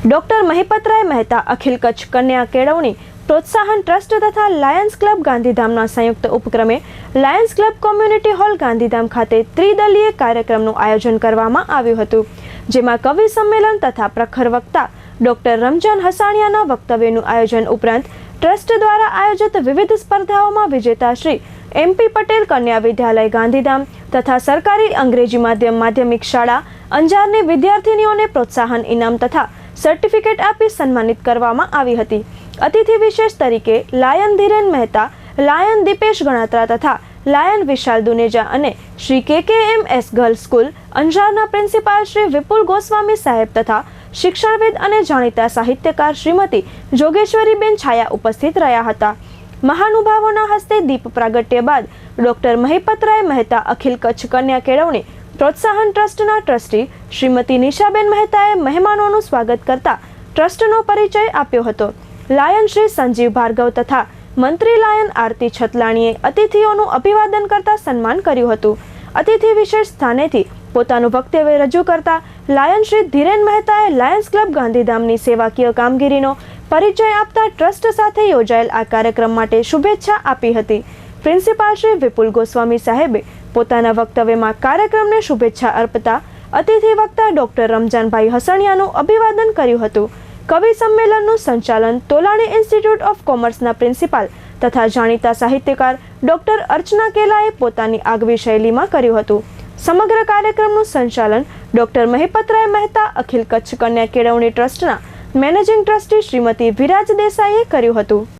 Doctor Mahipatray Mehta, અખિલ કચ્છ કન્યા કેળવણી, પ્રોત્સાહન trust તથા લાયન્સ ક્લબ ગાંધીધામના સંયુક્ત ઉપક્રમે Lions club community hall Gandhidham ખાતે ત્રિદલીય કાર્યક્રમનું આયોજન કરવામાં આવ્યું હતું, જેમાં કવિ સંમેલન તથા પ્રખર વક્તા ડોક્ટર રમજાન હસાણિયાના વક્તવ્યનું આયોજન ઉપરાંત ટ્રસ્ટ દ્વારા આયોજિત વિવિધ સ્પર્ધાઓમાં વિજેતા શ્રી એમપી પટેલ કન્યા વિદ્યાલય ગાંધીધામ તથા સરકારી અંગ્રેજી માધ્યમ માધ્યમિક શાળા અંજારની વિદ્યાર્થીનીઓને પ્રોત્સાહન ઇનામ તથા સર્ટિફિકેટ આપી સન્માનિત કરવામાં આવી હતી. અતિથિ વિશેષ તરીકે લાયન ધીરેન મહેતા, લાયન દીપેશ ગણાત્રા તથા લાયન વિશાલ દુનેજા અને Shri K K M S girls school, અંજારના પ્રિન્સિપાલ શ્રી વિપુલ ગોસ્વામી સાહેબ તથા શિક્ષણવિદ અને જાણીતા સાહિત્યકાર શ્રીમતી જોગેશ્વરીબેન છાયા ઉપસ્થિત રહ્યા હતા. મહાનુભાવોના હસ્તે દીપ પ્રાગટ્ય બાદ ડોક્ટર મહિપતરાય મહેતા અખિલ કચ્છ કન્યા કેળવણી પ્રોત્સાહન ટ્રસ્ટના ટ્રસ્ટી શ્રીમતી નિશાબેન મહેતાએ મહેમાનોનું સ્વાગત કરતા ટ્રસ્ટનો પરિચય આપ્યો હતો. લાયન શ્રી સંજીવ ભાર્ગવ તથા મંત્રી લાયન આરતી છતલાણીએ અતિથિઓનું અભિવાદન કરતા સન્માન કર્યું હતું. અતિથિ વિશેષ સ્થાનેથી પોતાનું વક્તવ્ય રજૂ કરતા લાયન શ્રી ધીરેન મહેતાએ લાયન્સ ક્લબ ગાંધીધામની સેવાકીય કામગીરીનો પરિચય આપતા ટ્રસ્ટ સાથે યોજાયેલ આ કાર્યક્રમ માટે શુભેચ્છા આપી હતી. પ્રિન્સિપાલ શ્રી વિપુલ ગોસ્વામી સાહેબે પોતાના વક્તવ્યમાં કાર્યક્રમને શુભેચ્છા અર્પતા અતિથિ વક્તા ડોક્ટર રમજાનભાઈ હસણિયાનું અભિવાદન કર્યું હતું. કવિ સંમેલનનું સંચાલન તોલાણી ઇન્સ્ટિટ્યૂટ ઓફ કોમર્સના પ્રિન્સિપાલ તથા જાણીતા સાહિત્યકાર ડોક્ટર અર્ચના કેલાએ પોતાની આગવી શૈલીમાં કર્યું હતું. સમગ્ર કાર્યક્રમનું સંચાલન ડોક્ટર મહિપતરાય મહેતા, અખિલ કચ્છ કન્યા કેળવણી ટ્રસ્ટના મેનેજિંગ ટ્રસ્ટી શ્રીમતી વિરાજ દેસાઈએ કર્યું હતું.